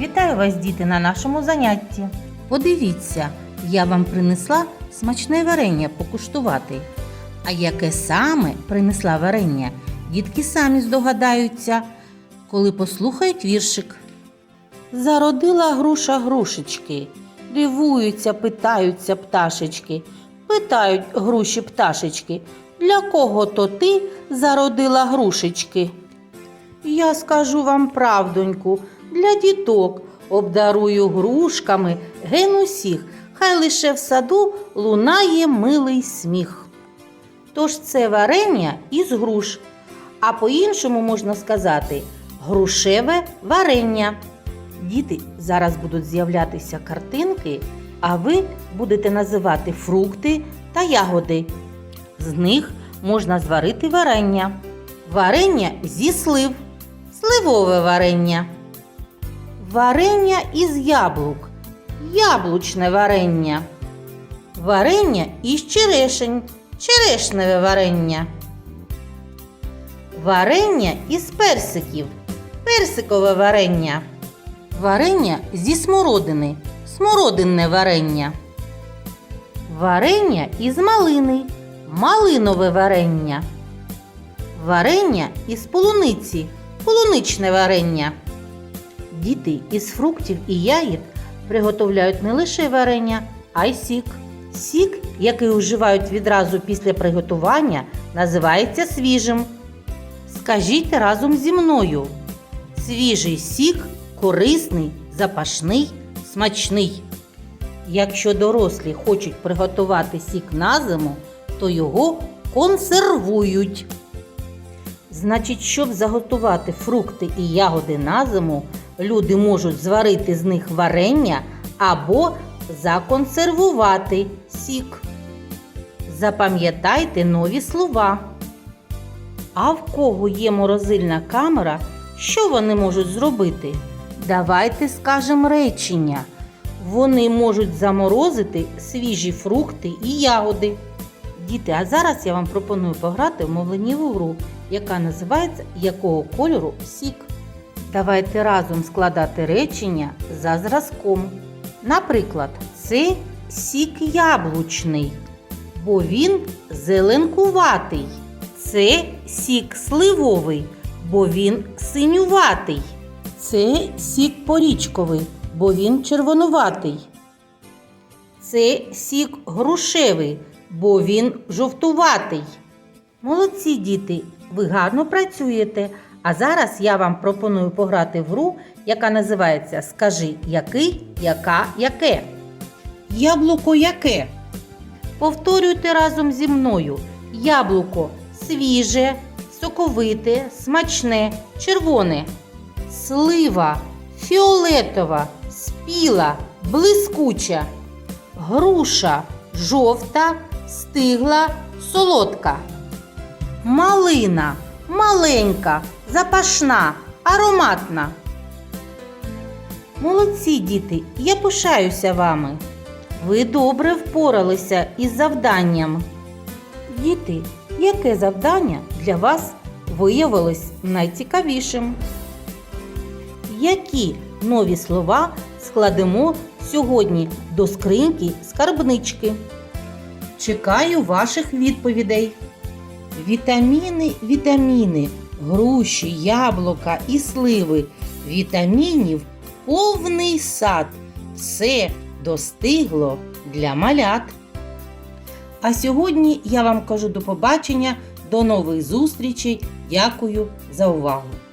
Вітаю вас, діти, на нашому занятті. Подивіться, я вам принесла смачне варення покуштувати. А яке саме принесла варення, дітки самі здогадаються, коли послухають віршик. Зародила груша грушечки, дивуються, питаються пташечки, питають груші пташечки, для кого то ти зародила грушечки? Я скажу вам правдоньку, для діток обдарую грушками ген усіх, хай лише в саду лунає милий сміх. Тож це варення із груш, а по-іншому можна сказати грушеве варення. Діти зараз будуть з'являтися картинки, а ви будете називати фрукти та ягоди. З них можна зварити варення. Варення зі слив, сливове варення. Варення із яблук, яблучне варення. Варення із черешень, черешневе варення. Варення із персиків, персикове варення. Варення зі смородини, смородинне варення. Варення із малини, малинове варення. Варення із полуниці, полуничне варення. Діти із фруктів і ягід приготовляють не лише варення, а й сік. Сік, який вживають відразу після приготування, називається свіжим. Скажіть разом зі мною. Свіжий сік корисний, запашний, смачний. Якщо дорослі хочуть приготувати сік на зиму, то його консервують. Значить, щоб заготувати фрукти і ягоди на зиму, люди можуть зварити з них варення або законсервувати сік. Запам'ятайте нові слова. А в кого є морозильна камера, що вони можуть зробити? Давайте скажемо речення. Вони можуть заморозити свіжі фрукти і ягоди. Діти, а зараз я вам пропоную пограти в мовленнєву гру, яка називається Якого кольору сік. Давайте разом складати речення за зразком. Наприклад, це сік яблучний, бо він зеленкуватий. Це сік сливовий, бо він синюватий. Це сік порічковий, бо він червонуватий. Це сік грушевий, бо він жовтуватий. Молодці діти, ви гарно працюєте. А зараз я вам пропоную пограти в гру, яка називається Скажи який, яка, яке. Яблуко яке? Повторюйте разом зі мною. Яблуко свіже, соковите, смачне, червоне. Слива фіолетова, спіла, блискуча. Груша жовта, стигла, солодка. Малина маленька, запашна, ароматна. Молодці діти, я пишаюся вами. Ви добре впоралися із завданням. Діти, яке завдання для вас виявилось найцікавішим? Які нові слова складемо сьогодні до скриньки скарбнички? Чекаю ваших відповідей. Вітаміни, вітаміни, груші, яблука і сливи. Вітамінів повний сад. Все достигло для малят. А сьогодні я вам кажу до побачення, до нових зустрічей. Дякую за увагу!